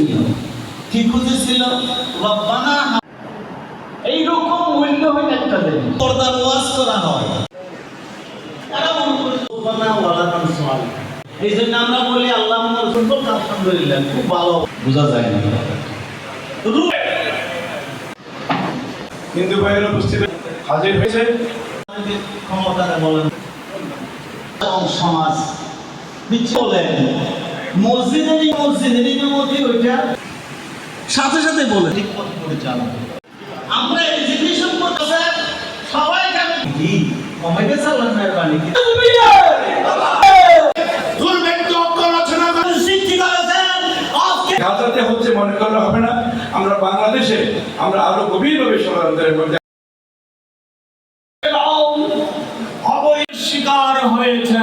খুঁজেছিল কি খুঁজেছিল? রব্বানা এইরকম মূল্য হয় একটা দেবে পর্দার ওয়াজ করা হয়। তারা মনে করে রব্বানা ওয়ালা তানসুয়াল এই জন্য আমরা বলি আল্লাহ রসুল আলহামদুলিল্লাহ খুব ভালো। বোঝা যায় না। হিন্দু ভাইয়ের উপস্থিত হাজির হয়েছে। ক্ষমতা বলেন। সমাজ চলেন মসজিদের মসজিদের ইমামতি ওইটা সাথে সাথে বলে। ঠিক পথ পরিচালনা আমরা এই জিনিস সম্পর্কে সবাই জানি। কি? কমেডি চালান মেহরবানি গাজাতে হচ্ছে মনে করলে হবে না। আমরা বাংলাদেশে আমরা আরও গভীরভাবে ষড়যন্ত্রের মধ্যে শিকার হয়েছে।